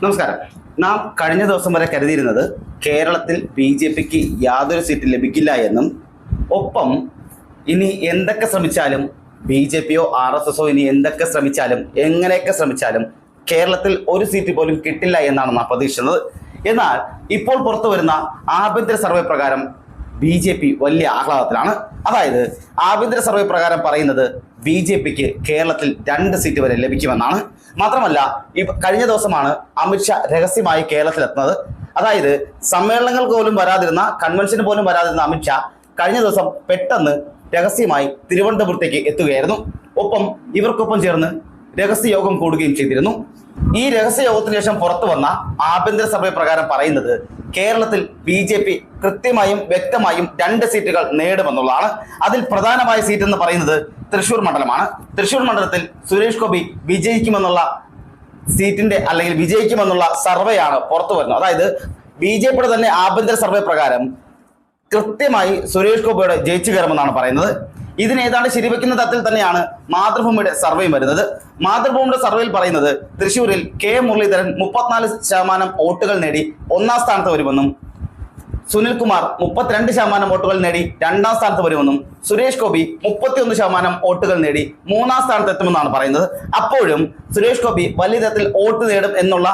നമസ്കാരം. നാം കഴിഞ്ഞ ദിവസം വരെ കരുതിയിരുന്നത് കേരളത്തിൽ ബി ജെ പിക്ക് യാതൊരു സീറ്റ് ലഭിക്കില്ല എന്നും ഒപ്പം ഇനി എന്തൊക്കെ ശ്രമിച്ചാലും ബി ജെ പിയോ ആർ എസ് എസോ ഇനി എന്തൊക്കെ ശ്രമിച്ചാലും എങ്ങനെയൊക്കെ ശ്രമിച്ചാലും കേരളത്തിൽ ഒരു സീറ്റ് പോലും കിട്ടില്ല എന്നാണ് നാം പ്രതീക്ഷിക്കുന്നത്. എന്നാൽ ഇപ്പോൾ പുറത്തു വരുന്ന ആഭ്യന്തര സർവേ പ്രകാരം ബി ജെ പി വലിയ ആഹ്ലാദത്തിലാണ്. അതായത് ആഭ്യന്തര സർവേ പ്രകാരം പറയുന്നത് ബി ജെ പിക്ക് കേരളത്തിൽ രണ്ട് സീറ്റ് വരെ ലഭിക്കുമെന്നാണ്. മാത്രമല്ല ഈ കഴിഞ്ഞ ദിവസമാണ് അമിത്ഷാ രഹസ്യമായി കേരളത്തിലെത്തുന്നത്. അതായത് സമ്മേളനങ്ങൾ പോലും വരാതിരുന്ന കൺവെൻഷന് പോലും വരാതിരുന്ന അമിത്ഷാ കഴിഞ്ഞ ദിവസം പെട്ടെന്ന് രഹസ്യമായി തിരുവനന്തപുരത്തേക്ക് എത്തുകയായിരുന്നു. ഒപ്പം ഇവർക്കൊപ്പം ചേർന്ന് രഹസ്യ യോഗം കൂടുകയും ചെയ്തിരുന്നു. ഈ രഹസ്യയോഗത്തിന് ശേഷം പുറത്തു വന്ന ആഭ്യന്തര സർവേ പ്രകാരം പറയുന്നത് കേരളത്തിൽ ബി ജെ പി കൃത്യമായും വ്യക്തമായും രണ്ട് സീറ്റുകൾ നേടുമെന്നുള്ളതാണ്. അതിൽ പ്രധാനമായ സീറ്റ് എന്ന് പറയുന്നത് തൃശൂർ മണ്ഡലമാണ്. തൃശൂർ മണ്ഡലത്തിൽ സുരേഷ് ഗോപി വിജയിക്കുമെന്നുള്ള സീറ്റിന്റെ അല്ലെങ്കിൽ വിജയിക്കുമെന്നുള്ള സർവേയാണ് പുറത്തു വരുന്നത്. അതായത് ബി ജെ പിയുടെ തന്നെ ആഭ്യന്തര സർവേ പ്രകാരം കൃത്യമായി സുരേഷ് ഗോപിയുടെ ജയിച്ചു കയറുമെന്നാണ് പറയുന്നത്. ഇതിന് ഏതാണ്ട് ശരിവെക്കുന്ന തരത്തിൽ തന്നെയാണ് മാതൃഭൂമിയുടെ സർവേയും വരുന്നത്. മാതൃഭൂമിയുടെ സർവേയിൽ പറയുന്നത് തൃശൂരിൽ കെ മുരളീധരൻ മുപ്പത്തിനാല് ശതമാനം വോട്ടുകൾ നേടി ഒന്നാം സ്ഥാനത്ത് വരുമെന്നും സുനിൽകുമാർ മുപ്പത്തിരണ്ട് ശതമാനം വോട്ടുകൾ നേടി രണ്ടാം സ്ഥാനത്ത് വരുമെന്നും സുരേഷ് ഗോപി മുപ്പത്തിയൊന്ന് ശതമാനം വോട്ടുകൾ നേടി മൂന്നാം സ്ഥാനത്ത് എത്തുമെന്നാണ് പറയുന്നത്. അപ്പോഴും സുരേഷ് ഗോപി വലിയ തരത്തിൽ വോട്ട് നേടും എന്നുള്ള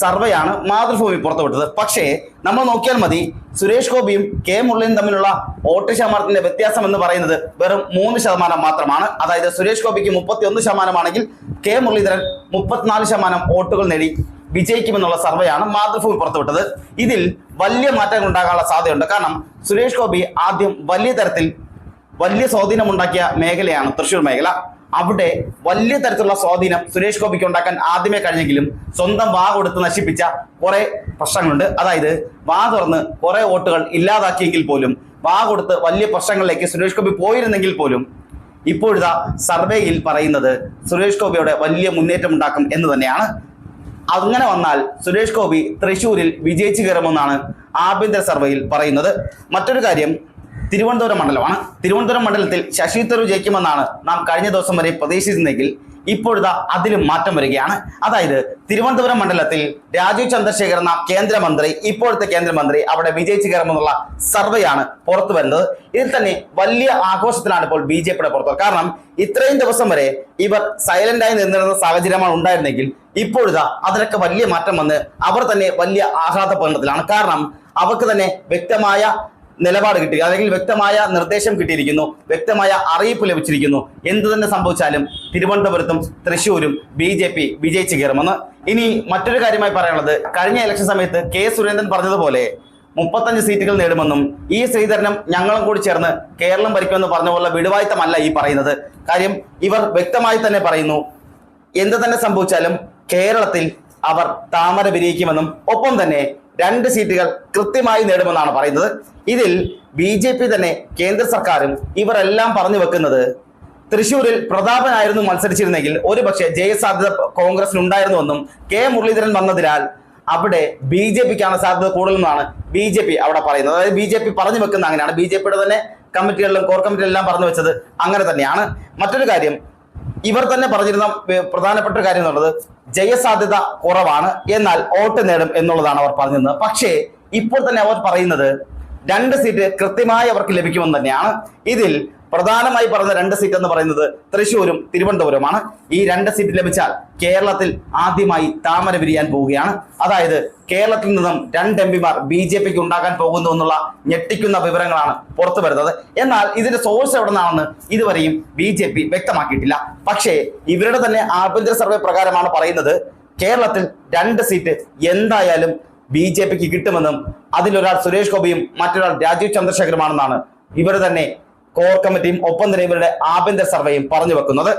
സർവേയാണ് മാതൃഭൂമി പുറത്തുവിട്ടത്. പക്ഷേ നമ്മൾ നോക്കിയാൽ മതി സുരേഷ് ഗോപിയും കെ മുരളിയും തമ്മിലുള്ള വോട്ട് ശതമാനത്തിന്റെ വ്യത്യാസം എന്ന് പറയുന്നത് വെറും മൂന്ന് ശതമാനം മാത്രമാണ്. അതായത് സുരേഷ് ഗോപിക്ക് മുപ്പത്തി ഒന്ന് ശതമാനമാണെങ്കിൽ കെ മുരളീധരൻ മുപ്പത്തിനാല് ശതമാനം വോട്ടുകൾ നേടി വിജയിക്കുമെന്നുള്ള സർവേയാണ് മാതൃഭൂമി പുറത്തുവിട്ടത്. ഇതിൽ വലിയ മാറ്റങ്ങൾ ഉണ്ടാകാനുള്ള സാധ്യതയുണ്ട്. കാരണം സുരേഷ് ഗോപി ആദ്യം വലിയ തരത്തിൽ വലിയ സ്വാധീനമുണ്ടാക്കിയ മേഖലയാണ് തൃശ്ശൂർ മേഖല. അവിടെ വലിയ തരത്തിലുള്ള സ്വാധീനം സുരേഷ് ഗോപിക്ക് ഉണ്ടാക്കാൻ ആദ്യമേ കഴിഞ്ഞെങ്കിലും സ്വന്തം വാ കൊടുത്ത് നശിപ്പിച്ച കുറെ പ്രശ്നങ്ങളുണ്ട്. അതായത് വാ തുറന്ന് കുറെ വോട്ടുകൾ ഇല്ലാതാക്കിയെങ്കിൽ പോലും വാ കൊടുത്ത് വലിയ പ്രശ്നങ്ങളിലേക്ക് സുരേഷ് ഗോപി പോയിരുന്നെങ്കിൽ പോലും ഇപ്പോഴിതാ സർവേയിൽ പറയുന്നത് സുരേഷ് ഗോപിയുടെ വലിയ മുന്നേറ്റം ഉണ്ടാക്കും എന്ന് തന്നെയാണ്. അങ്ങനെ വന്നാൽ സുരേഷ് ഗോപി തൃശൂരിൽ വിജയിച്ചു കയറുമെന്നാണ് ആഭ്യന്തര സർവേയിൽ പറയുന്നത്. മറ്റൊരു കാര്യം തിരുവനന്തപുരം മണ്ഡലമാണ്. തിരുവനന്തപുരം മണ്ഡലത്തിൽ ശശി തരൂർ ജയിക്കുമെന്നാണ് നാം കഴിഞ്ഞ ദിവസം വരെ പ്രതീക്ഷിച്ചിരുന്നെങ്കിൽ ഇപ്പോഴത്തെ അതിലും മാറ്റം വരികയാണ്. അതായത് തിരുവനന്തപുരം മണ്ഡലത്തിൽ രാജീവ് ചന്ദ്രശേഖർ എന്ന കേന്ദ്രമന്ത്രി ഇപ്പോഴത്തെ കേന്ദ്രമന്ത്രി അവിടെ വിജയിച്ചു കയറുമെന്നുള്ള സർവേയാണ് പുറത്തു വരുന്നത്. ഇതിൽ തന്നെ വലിയ ആഘോഷത്തിലാണ് ഇപ്പോൾ ബി ജെ പിയുടെ പുറത്ത്. കാരണം ഇത്രയും ദിവസം വരെ ഇവർ സൈലന്റായി നിന്നിരുന്ന സാഹചര്യമാണ് ഉണ്ടായിരുന്നെങ്കിൽ ഇപ്പോഴിതാ അതിനൊക്കെ വലിയ മാറ്റം വന്ന് അവർ തന്നെ വലിയ ആഹ്ലാദ പ്രകടനത്തിലാണ്. കാരണം അവർക്ക് തന്നെ വ്യക്തമായ നിലപാട് കിട്ടി. അല്ലെങ്കിൽ വ്യക്തമായ നിർദ്ദേശം കിട്ടിയിരിക്കുന്നു. വ്യക്തമായ അറിയിപ്പ് ലഭിച്ചിരിക്കുന്നു. എന്തു തന്നെ സംഭവിച്ചാലും തിരുവനന്തപുരത്തും തൃശ്ശൂരും ബി ജെ പി വിജയിച്ചു കയറുമെന്ന് ഇനി മറ്റൊരു കാര്യമായി പറയാനുള്ളത്. കഴിഞ്ഞ ഇലക്ഷൻ സമയത്ത് കെ സുരേന്ദ്രൻ പറഞ്ഞതുപോലെ മുപ്പത്തഞ്ച് സീറ്റുകൾ നേടുമെന്നും ഈ ശ്രീധരനും ഞങ്ങളും കൂടി ചേർന്ന് കേരളം ഭരിക്കുമെന്ന് പറഞ്ഞ പോലെ വിടുവായിത്തമല്ല ഈ പറയുന്നത്. കാര്യം ഇവർ വ്യക്തമായി തന്നെ പറയുന്നു. എന്ത് തന്നെ സംഭവിച്ചാലും കേരളത്തിൽ അവർ താമര വിരിയിക്കുമെന്നും ഒപ്പം തന്നെ രണ്ട് സീറ്റുകൾ കൃത്യമായി നേടുമെന്നാണ് പറയുന്നത്. ഇതിൽ ബി ജെ പി തന്നെ കേന്ദ്ര സർക്കാരും ഇവരെല്ലാം പറഞ്ഞു വെക്കുന്നത് തൃശൂരിൽ പ്രതാപനായിരുന്നു മത്സരിച്ചിരുന്നെങ്കിൽ ഒരുപക്ഷെ ജയസാധ്യത കോൺഗ്രസിന് ഉണ്ടായിരുന്നുവെന്നും കെ മുരളീധരൻ വന്നതിനാൽ അവിടെ ബി ജെ പിക്കാണ് സാധ്യത കൂടുതലെന്നാണ് ബി ജെ പി അവിടെ പറയുന്നത്. അതായത് ബി ജെ പി പറഞ്ഞു വെക്കുന്ന അങ്ങനെയാണ്. ബി ജെ പിയുടെ തന്നെ കമ്മിറ്റികളിലും കോർ കമ്മിറ്റികളിലെല്ലാം പറഞ്ഞു വെച്ചത് അങ്ങനെ തന്നെയാണ്. മറ്റൊരു കാര്യം ഇവർ തന്നെ പറഞ്ഞിരുന്ന പ്രധാനപ്പെട്ട ഒരു കാര്യം എന്നുള്ളത് ജയസാധ്യത കുറവാണ് എന്നാൽ വോട്ട് നേടും എന്നുള്ളതാണ് അവർ പറഞ്ഞിരുന്നത്. പക്ഷേ ഇപ്പോൾ തന്നെ അവർ പറയുന്നത് രണ്ട് സീറ്റ് കൃത്യമായി അവർക്ക് ലഭിക്കുമെന്ന് തന്നെയാണ്. ഇതിൽ പ്രധാനമായി പറഞ്ഞ രണ്ട് സീറ്റ് എന്ന് പറയുന്നത് തൃശ്ശൂരും തിരുവനന്തപുരമാണ് ഈ രണ്ട് സീറ്റ് ലഭിച്ചാൽ കേരളത്തിൽ ആദ്യമായി താമര വിരിയാൻ പോവുകയാണ്. അതായത് കേരളത്തിൽ നിന്നും രണ്ട് എം പിമാർ ബി ജെ പിക്ക് ഉണ്ടാക്കാൻ പോകുന്നു എന്നുള്ള ഞെട്ടിക്കുന്ന വിവരങ്ങളാണ് പുറത്തു വരുന്നത്. എന്നാൽ ഇതിന്റെ സോഴ്സ് എവിടെ നിന്നാണെന്ന് ഇതുവരെയും ബി ജെ പി വ്യക്തമാക്കിയിട്ടില്ല. പക്ഷേ ഇവരുടെ തന്നെ ആഭ്യന്തര സർവേ പ്രകാരമാണ് പറയുന്നത് കേരളത്തിൽ രണ്ട് സീറ്റ് എന്തായാലും ബി ജെ പിക്ക് കിട്ടുമെന്നും അതിലൊരാൾ സുരേഷ് ഗോപിയും മറ്റൊരാൾ രാജീവ് ചന്ദ്രശേഖരമാണെന്നാണ് ഇവർ തന്നെ കോർ കമ്മിറ്റിയും ഒപ്പം തന്നെ ഇവരുടെ ആഭ്യന്തര സർവേയും പറഞ്ഞു വെക്കുന്നത്.